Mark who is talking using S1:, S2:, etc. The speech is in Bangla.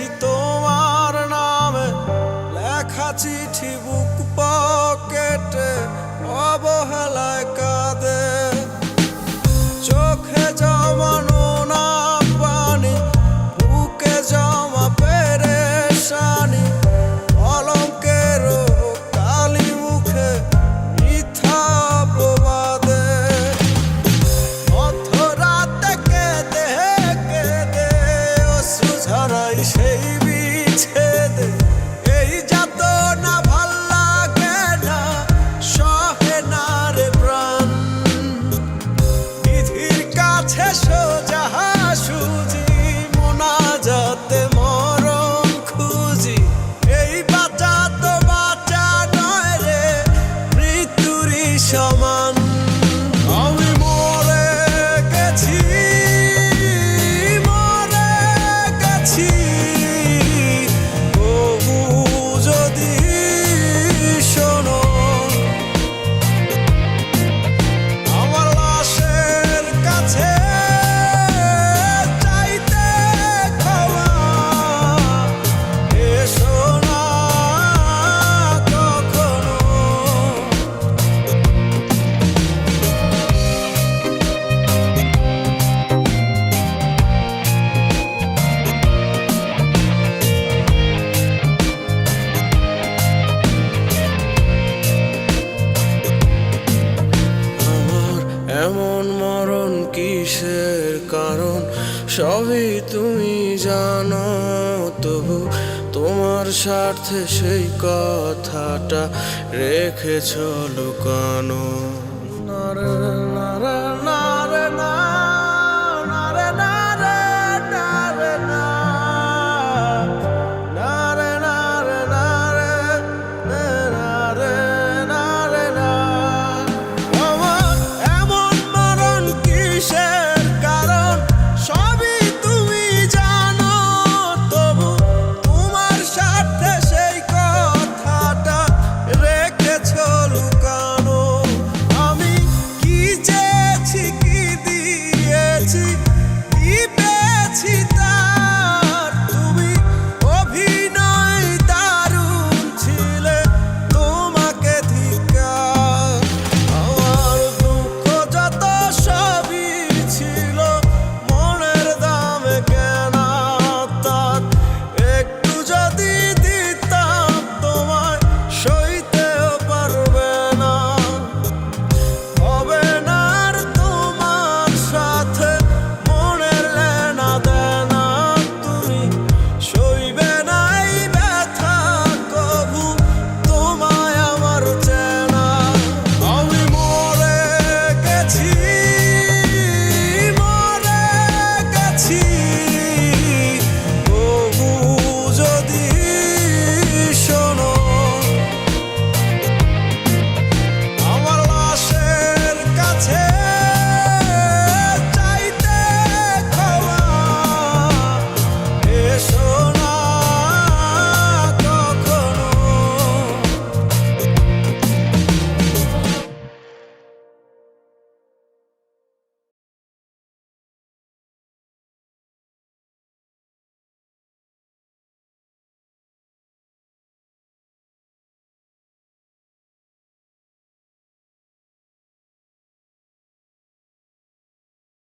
S1: quitó যাহা সুজি মোনা যাতে মরম খুঁজি। এই বাঁচা তো বাঁচা নয় রে মৃত্যুরই সময়। কিসের কারণ? সবই তুমি জানো তবু তোমার স্বার্থে সেই কথাটা রেখেছ লুকানো। নারায়ণ